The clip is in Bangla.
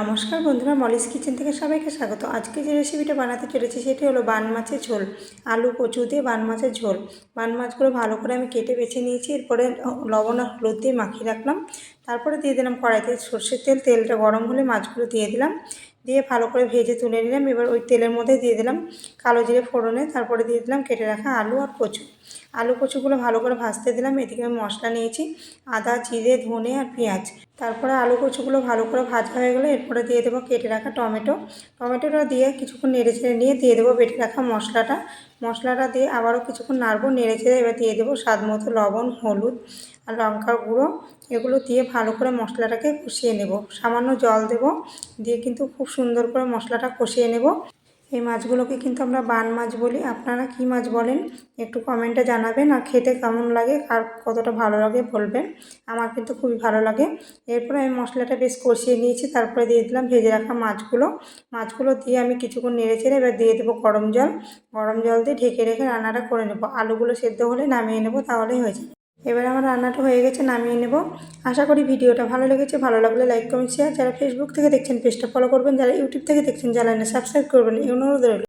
নমস্কার বন্ধুরা, মলিস কিচেন থেকে সবাইকে স্বাগত। আজকে যে রেসিপিটা বানাতে চলেছি সেটি হলো বান মাছের ঝোল, আলু কচু দিয়ে বান মাছের ঝোল। বান মাছগুলো ভালো করে আমি কেটে বেছে নিয়েছি, এরপরে লবণ আর হলুদ দিয়ে মাখিয়ে রাখলাম। তারপরে দিয়ে দিলাম কড়াইতে সর্ষের তেল, তেলটা গরম হলে মাছগুলো দিয়ে দিলাম। দিয়ে ভালো করে ভেজে তুলে নিলাম, এবার ওই তেলের মধ্যে দিয়ে দিলাম কালো জিরে ফোড়নে, তারপরে দিয়ে দিলাম কেটে রাখা আলু আর কচু। আলু কচুগুলো ভালো করে ভাজতে দিলাম, এদিকে আমি মশলা নিয়েছি, আদা, জিরে, ধনে আর পেঁয়াজ। তারপরে আলু কচুগুলো ভালো করে ভাজা হয়ে গেলে এরপরে দিয়ে দেবো কেটে রাখা টমেটো। টমেটোটা দিয়ে কিছুক্ষণ নেড়ে চেড়ে নিয়ে দিয়ে দেবো বেটে রাখা মশলাটা। মশলাটা দিয়ে আবারও কিছুক্ষণ নাড়বো, নেড়ে চেড়ে এবার দিয়ে দেবো স্বাদ মতো লবণ, হলুদ আর লঙ্কার গুঁড়ো। এগুলো দিয়ে ভালো করে মশলাটাকে কষিয়ে নেব। সামান্য জল দেব, দিয়ে কিন্তু খুব সুন্দর করে মশলাটা কষিয়ে নেব। এই মাছগুলোকে কিন্তু আমরা বান মাছ বলি। আপনারা কি মাছ বলেন? একটু কমেন্টে জানাবেন আর খেতে কেমন লাগে, আর কতটা ভালো লাগে বলবেন। আমার কিন্তু খুবই ভালো লাগে। এরপরে আমি মশলাটা বেশ কষিয়ে নিয়েছি, তারপরে দিয়ে দিলাম ভেজে রাখা মাছগুলো। মাছগুলো দিয়ে আমি কিছুক্ষণ নেড়ে চেড়ে এবার দিয়ে দেবো গরম জল। গরম জল দিয়ে ঢেকে রেখে রান্নাটা করে নেব। আলুগুলো সেদ্ধ হলে নামিয়ে নেব, তাহলেই হয়ে যাবে। এবার আমার রান্নাটা হয়ে গেছে, নামিয়ে নেব। আশা করি ভিডিওটা ভালো লেগেছে। ভালো লাগলে লাইক কমেন্ট শেয়ার যারা ফেসবুক থেকে দেখছেন পেজটা ফলো করবেন। যারা ইউটিউব থেকে দেখছেন, চ্যানেলটা সাবস্ক্রাইব করবেন। এই অনুরোধ রইল।